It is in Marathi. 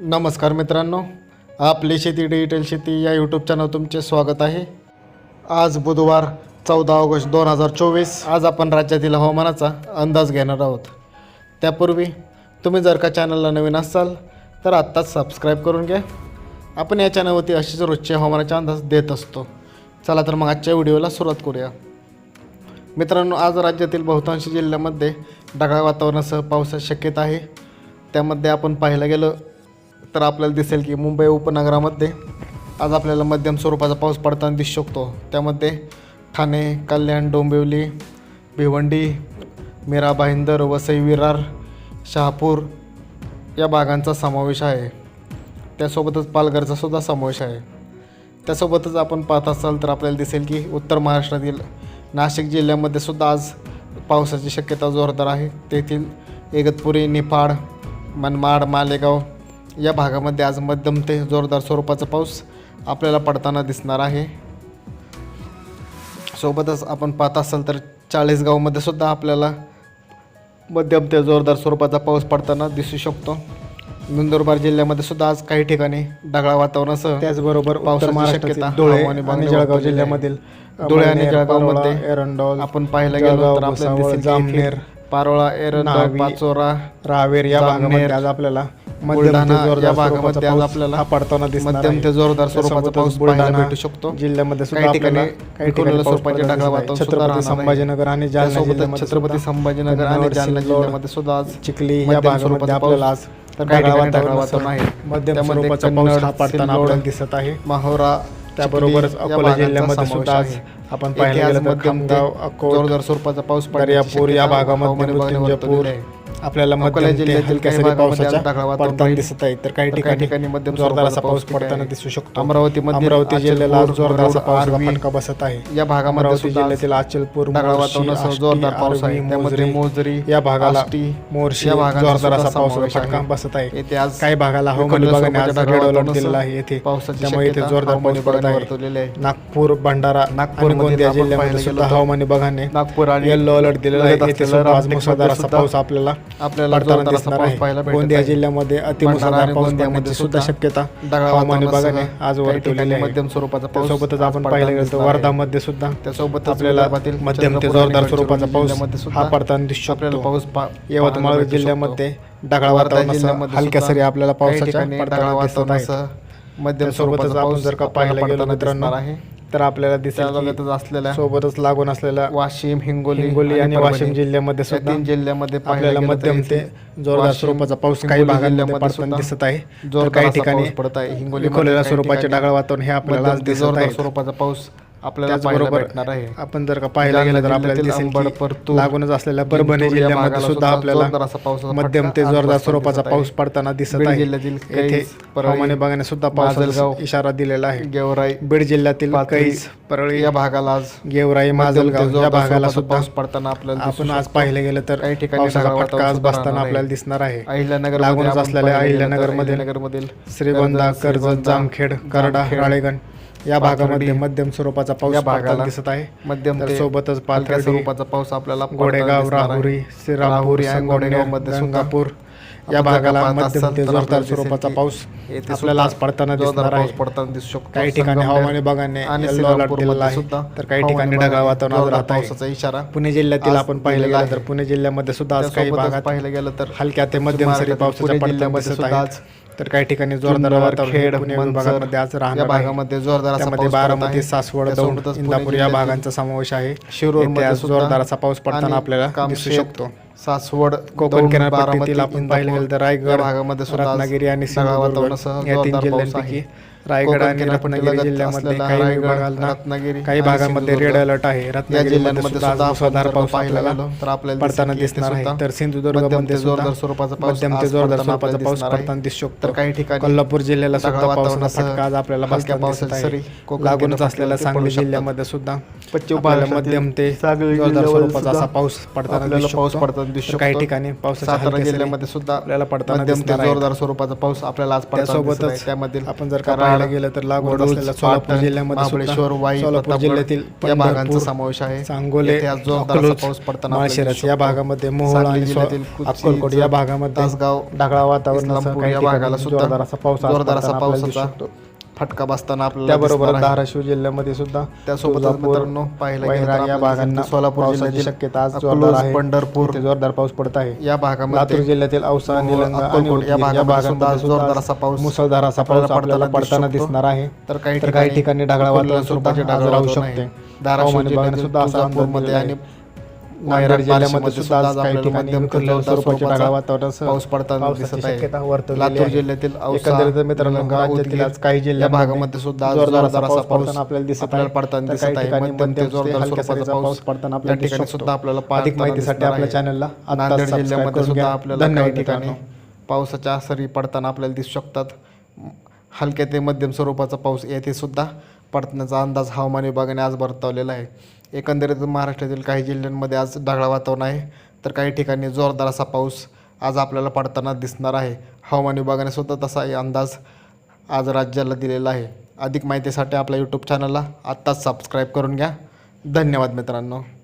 नमस्कार मित्रांनो आपली शेती डिजिटल शेती या यूट्यूब चॅनल तुमचे स्वागत आहे. आज बुधवार चौदा ऑगस्ट दोन हजार चोवीस आज आपण राज्यातील हवामानाचा अंदाज घेणार आहोत. त्यापूर्वी तुम्ही जर का चॅनलला नवीन असाल तर आत्ताच सबस्क्राईब करून घ्या. आपण या चॅनलवरती असेच रोजचे हवामानाचा अंदाज देत असतो. चला तर मग आजच्या व्हिडिओला सुरुवात करूया. मित्रांनो आज राज्यातील बहुतांश जिल्ह्यामध्ये ढगाळ वातावरणासह पावसाची शक्यता आहे. त्यामध्ये आपण पाहायला गेलं तर आपल्याला दिसेल की मुंबई उपनगरामध्ये आज आपल्याला मध्यम स्वरूपाचा पाऊस पडताना दिसू शकतो. त्यामध्ये ठाणे कल्याण डोंबिवली भिवंडी मीरा भाईंदर वसई विरार शहापूर या भागांचा समावेश आहे. त्यासोबतच पालघरचा सुद्धा समावेश आहे. त्यासोबतच आपण पाहत असाल तर आपल्याला दिसेल की उत्तर महाराष्ट्रातील नाशिक जिल्ह्यामध्ये सुद्धा आज पावसाची शक्यता जोरदार आहे. तेथील इगतपुरी निफाड मनमाड मालेगाव या भागामध्ये आज मध्यम ते जोरदार स्वरूपाचा पाऊस आपल्याला पडताना दिसणार आहे. सोबतच आपण पाहत असाल तर चाळीसगावमध्ये सुद्धा आपल्याला मध्यम ते जोरदार स्वरूपाचा पाऊस पडताना दिसू शकतो. नंदुरबार जिल्ह्यामध्ये सुद्धा आज काही ठिकाणी ढगाळ वातावरणासह त्याचबरोबर उत्तर पावसाची महाराष्ट्रातील शक्यता धुळे आणि जळगाव जिल्ह्यामधील धुळे आणि जळगावमध्ये एरंडोल आपण पाहायला गेलो तर आपल्याला जामनेर, पारोळा एरंडोल नावी, पाचोरा रावेर या भागामध्ये आज आपल्याला मध्यम बुलढाणा ते जोरदार या स्वरूपाचा भागामध्ये आज पाऊस आपल्याला पडताना मध्यम. ते जोरदार स्वरूपाचा पाऊस बुलढाणा भेटू शकतो जिल्ह्यामध्ये काही ठिकाणी काही स्वरूपाचे ढगाळ. वातावरण. संभाजीनगर आणि जालना छत्रपती संभाजीनगर आणि जालना जिल्ह्यामध्ये सुद्धा आज चिखली या भागामध्ये आपल्याला आज काही ठिकाणी वातावरण आहे मध्यम स्वरूपाचा पाऊस हा पडताना दिसत आहे माहोरा त्याबरोबरच अकोला जिल्ह्यामध्ये सुद्धा आज. आपण आज गेलं तर खामगाव अकोट जोरदार स्वरूपाचा पाऊस दर्यापूर या भागामध्ये मृत्युंजयपूर. आपल्याला मध्यम ते जिल्ह्यातील हलक्या सरी पावसाच्या पडताना. दिसत आहे तर काही ठिकाणी ठिकाणी मध्यम जोरदार असा पाऊस पाऊस पडताना. दिसू शकतो. अमरावतीमध्ये अमरावती जिल्ह्याला आज जोरदार असा आर्वी फटका बसत आहे. या भागामध्ये अमरावती जिल्ह्यातील अचलपूर जोरदार पाऊस आहे. त्यामध्ये मोजरी या भागाला मोर्शी या भागांचा जोरदार असा पावसाचा. फटका बसत आहे. येथे आज काही भागाला हवामान विभागाने आज स्वरूपाच्या रेड अलर्ट दिलेला आहे येथे. त्यामुळे शक्यता जोरदार पाऊस पडत आहे. नागपूर भंडारा आणि गोंदिया जिल्ह्यामध्ये सुद्धा हवामान विभागाने नागपूर आणि येल्लो अलर्ट दिलेला आहे. येथे सुद्धा आज मुसळधार असा पाऊस आपल्याला आपल्याला पडताना जोरदार असा दिसणार पाऊस आहे पाहायला भेटत गोंदिया आहे. जिल्ह्यामध्ये अतिमुसळधार आणि पाऊस गोंदियामध्ये पडण्याची सुद्धा सुद्धा शक्यता ढगाळ हवामान वातावरणासह विभागाने आज काही वर्तवलेली ठिकाणी आहे मध्यम स्वरूपाचा पाऊस त्यासोबतच आज आपण पडताना पाहिलं गेलं तर दिसणार आहे. वर्धामध्ये सुद्धा त्यासोबतच आपल्याला विदर्भातील मध्यम ते चंद्रपूर आणि जोरदार स्वरूपाचा पाऊस जिल्ह्यामध्ये सुद्धा हा पडताना दिसू आपल्याला शकतो पाऊस पा- यवतमाळ जिल्ह्यामध्ये. ढगाळ वर्धा वातावरणासह जिल्ह्यामध्ये हलक्या सुद्धा सरी आपल्याला काही पावसाच्या ठिकाणी ढगाळ पडताना दिसत आहे वातावरणासह मध्यम त्यासोबतच स्वरूपाचा आपण पाऊस जर का पाहायला गेलो मित्रांनो आहे तर आपल्याला दिसेल त्यासोबतच असलेल्या सोबतच लागून असलेल्या वाशिम हिंगोली हिंगोली आणि वाशिम जिल्ह्यामध्ये सुद्धा तीन जिल्ह्यामध्ये आपल्याला मध्यम ते जोरदार स्वरूपाचा पाऊस काही भागांमध्ये पडताना दिसत आहे. जोरदार काही ठिकाणी पडत आहे. हिंगोली विखुरलेल्या स्वरूपाचे ढगाळ वातावरण हे आपल्याला दिसत जोरदार आहे. स्वरूपाचा पाऊस आपल्याला पाहायला भेटणार आहे आपण जर का पाहायला गेलं तर आपल्याला जिल्ह्यातील दिसेल अंबड, की परतूर, लागूनच असलेल्या परभणी जिल्ह्यामध्ये भागाला सुद्धा सुद्धा जोरदार आपल्याला असा पावसाचा मध्यम ते जोरदार स्वरूपाचा दिसत आहे. पाऊस पडताना दिसत बीड आहे जिल्ह्यातील येथे कैस, परळी, हवामान विभागाने सुद्धा माजलगाव, पावसाचा इशारा दिलेला आहे गेवराई बीड जिल्ह्यातील पाथरी, कैस परळी या भागाला आज गेवराई मध्यम ते माजलगाव या जोरदार भागाला स्वरूपाचा सुद्धा पाऊस पडताना आपल्याला आपण आज. पाहिले गेलं तर काही ठिकाणी पावसाचा ढगाळ फटका आज वातावरण बसताना राहणार आपल्याला. दिसणार आहे अहिल्यानगर लागूनच असलेल्या अहिल्यानगरमध्ये अहिल्यानगरमधील श्रीगोंदा कर्जत जामखेड करडा राळेगण या भागामध्ये मध्यम स्वरूपाचा पाऊस भागाला दिसत आहे. मध्यम सोबतच पाथर्डी स्वरूपाचा पाऊस आपल्याला गोडेगाव आहे. राहुरी श्रीरामपूर सुद्धा गंगापूर आपण या भागाला मध्यम ते जोरदार स्वरूपाचा पाऊस आपल्याला आज पडताना जोरदार दिसणार पाऊस आहे. पडताना दिसू शकतो. काही ठिकाणी हवामान विभागाने आणि दिलेला आहे. तर काही ठिकाणी ढगाळ वातावरण राहत आहे. पावसाचा इशारा पुणे जिल्ह्यातील आज आपण पाहिले दिलेला गेलं तर आहे. पुणे जिल्ह्यामध्ये सुद्धा आज काही भागात पाहायला गेलं तर हलक्या ते मध्यम सरी पावसाच्या दिसत सुद्धा आहेत. तर काही ठिकाणी जोरदार खेड विभागामध्ये आज या राहणार आहे. भागामध्ये जोरदार बारामती. सासवड दौंड इंदापूर या भागांचा समावेश आहे. सुद्धा जोरदार असा पाऊस पडताना आपल्याला दिसू शकतो. सासवड कोकण किनारपट्टीतील आपण पाहिले गेलं तर रायगड भागामध्ये रत्नागिरी आणि सिंधुदुर्ग या तीन जिल्ह्यांपैकी. रायगड आणि रत्नागिरी जिल्ह्यामध्ये काही रत्नागिरी काही भागांमध्ये रेड अलर्ट आहे या रत्नागिरीमध्ये जिल्ह्यांमध्ये मुसळधार पाऊस आपल्याला गेलो तर आपल्याला पडताना दिसणार आहे तर सिंधुदुर्गमध्ये जोरदार स्वरूपाचा पाऊस मध्यम ते जोरदार स्वरूपाचा पाऊस. पडताना दिसू शकतो तर काही ठिकाणी कोल्हापूर जिल्ह्याला सुद्धा पावसाचा फटका आज आपल्याला बसताना दिसत आहे लागूनच असलेल्या सांगली. जिल्ह्यामध्ये सुद्धा पश्चिम मध्यम ते जोरदार स्वरूपाचा असा पाऊस पडताना पाऊस पडताना तर काही शकतो. ठिकाणी सातारा जिल्ह्यामध्ये सुद्धा आपल्याला पडताना. जोरदार स्वरूपाचा पाऊस आपल्याला आज. त्यासोबतच त्यामधील आपण जर का पाहायला गेलं तर लागवड सोलापूर जिल्ह्यामध्ये महाबळेश्वर वाई सोलापूर जिल्ह्यातील या भागांचा समावेश आहे सांगोले जोरदार पाऊस पडताना दिसू या शकतो. भागामध्ये मोहोळ आणि अक्कलकोट या भागामध्ये तासगाव ढगाळ वातावरण या भागाला सुद्धा जोरदार असा पाऊस जोरदार असा पडताना फटका बसताना आपल्याला त्याबरोबर दिसणार आहे. धाराशिव जिल्ह्यामध्ये सुद्धा त्यासोबतच तुळजापूर, मित्रांनो पाहायला गेलं तर वैराग या आपल्याला भागांना दिसतं सोलापूर पावसाची जिल्ह्यातील शक्यता आज अकलूज, जोरदार आहे पंढरपूर इथे जोरदार पाऊस पडत आहे या लातूर भागामध्ये जिल्ह्यातील औसा निलंगा आणि उदगीर या या भागामध्ये सुद्धा भागांमध्ये सुद्धा जोरदार असा पाऊस मुसळधार असा पाऊस आपल्याला पडताना. दिसणार आहे तर काही तर काही ठिकाणी ढगाळ वातावरण सुद्धा आज ढगाळ राहू शकते हवामान विभागाने सुद्धा असा अंदाज तुळजापूरमध्ये दिलेला आणि आहे. नांदेड जिल्ह्यामध्ये सुद्धा आज काही ठिकाणी मध्यम ते जोरदार जोरदार स्वरूपाचे स्वरूपाचा ढगाळ पाऊस पडताना दिसत आहे. शक्यता वर्तवलेली लातूर आहे. जिल्ह्यातील औसा, एकंदरीत मित्रांनो निलंगा, राज्यातील उदगीर आज काही या जिल्ह्यांमध्ये भागामध्ये सुद्धा आज जोरदार असा पाऊस पडताना आपल्याला दिसत आपल्याला आहे पडताना तर दिसत आहे. ठिकाणी मध्यम ते मध्यम ते जोरदार हलक्या स्वरूपाचा सरीचा पाऊस पडताना दिसू ठिकाणी शकतो. सुद्धा आपल्याला अधिक पाहताना माहितीसाठी दिसणार आपल्या आहे. चॅनलला नांदेड जिल्ह्यामध्ये करून सुद्धा घ्या आपल्याला धन्यवाद काही ठिकाणी मित्रांनो पावसाच्या सरी पडताना आपल्याला दिसू शकतात हलक्या ते मध्यम स्वरूपाचा पाऊस येथे सुद्धा पडण्याचा अंदाज हवामान विभागाने आज वर्तवलेला आहे एकंदरीत महाराष्ट्रातील काही जिल्ह्यांमध्ये आज ढगाळ वातावरण आहे. तर काही ठिकाणी जोरदार असा पाऊस आज आपल्याला पडताना दिसणार आहे. हवामान विभागाने सुद्धा तसा अंदाज आज राज्याला दिलेला आहे. अधिक माहितीसाठी आपल्या यूट्यूब चॅनलला आत्ताच सबस्क्राईब करून घ्या. धन्यवाद मित्रांनो.